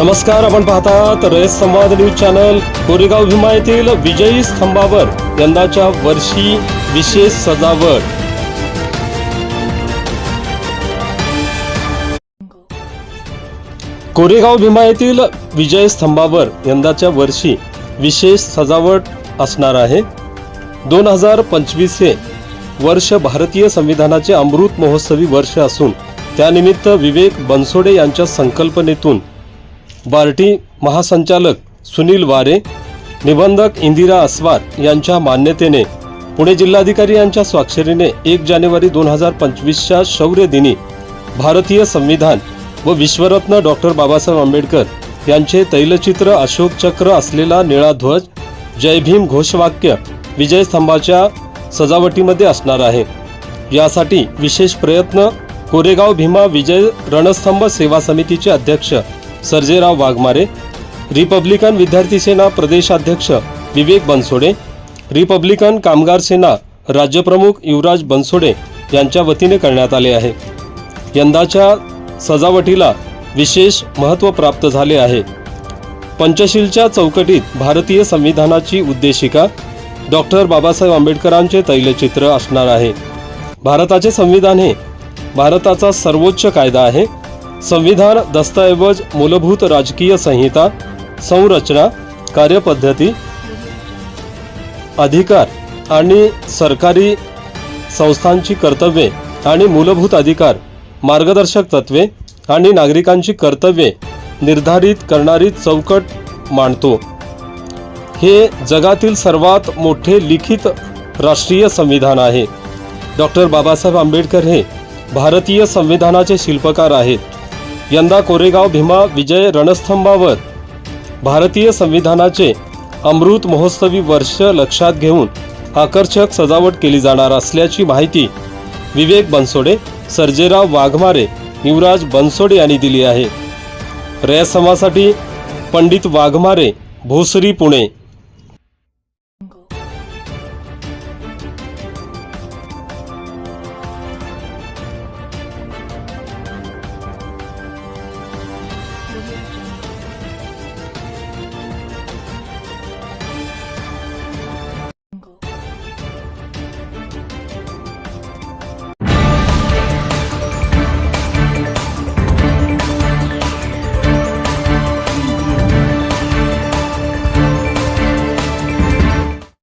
नमस्कार आपण पाहतात रयत संवाद न्यूज चॅनल कोरेगाव भीमा येथील विजयी स्तंभावर यंदाच्या वर्षी विशेष सजावट. कोरेगाव भीमा येथील विजय स्तंभावर यंदाच्या वर्षी विशेष सजावट असणार आहे. दोन हजार पंचवीस हे वर्ष भारतीय संविधानाचे अमृत महोत्सवी वर्ष असून त्यानिमित्त विवेक बनसोडे यांच्या संकल्पनेतून बार्टी महासंचालक सुनील वारे निबंधक इंदिरा अस्वार यांच्या मान्यतेने पुणे जिल्हाधिकारी यांच्या स्वाक्षरीने एक जानेवारी दोन हजार पंचवीसच्या शौर्य दिनी भारतीय संविधान व विश्वरत्न डॉक्टर बाबासाहेब आंबेडकर यांचे तैलचित्र अशोक चक्र असलेला निळा ध्वज जय भीम घोषवाक्य विजय स्तंभाच्या सजावटीमध्ये असणार आहे. यासाठी विशेष प्रयत्न कोरेगाव भीमा विजय रणस्तंभ सेवा समितीचे अध्यक्ष सर्जेराव वाघमारे रिपब्लिकन विद्यार्थी सेना प्रदेशाध्यक्ष विवेक बनसोडे रिपब्लिकन कामगार सेना राज्यप्रमुख युवराज बनसोडे यांच्या वतीने करण्यात आले आहे. यंदाच्या सजावटीला विशेष महत्त्व प्राप्त झाले आहे. पंचशीलच्या चौकटीत भारतीय संविधानाची उद्देशिका डॉक्टर बाबासाहेब आंबेडकरांचे तैलचित्र असणार आहे. भारताचे संविधान हे भारताचा सर्वोच्च कायदा आहे. संविधान दस्तऐवज मूलभूत राजकीय संहिता संरचना कार्यपद्धती अधिकार आणि सरकारी संस्थांची कर्तव्ये आणि मूलभूत अधिकार मार्गदर्शक तत्वे आणि नागरिकांची कर्तव्ये निर्धारित करणारी चौकट मांडतो. हे जगातील सर्वात मोठे लिखित राष्ट्रीय संविधान आहे. डॉक्टर बाबासाहेब आंबेडकर हे भारतीय संविधानाचे शिल्पकार आहेत. यंदा कोरेगाव भीमा विजय रणस्तंभावर भारतीय संविधानाचे अमृत महोत्सवी वर्ष लक्षात घेऊन आकर्षक सजावट केली जाणार असल्याची माहिती विवेक बनसोडे सर्जेराव वाघमारे युवराज बनसोडे यांनी दिली आहे. रयत समासाठी पंडित वाघमारे भोसरी पुणे. Thank you.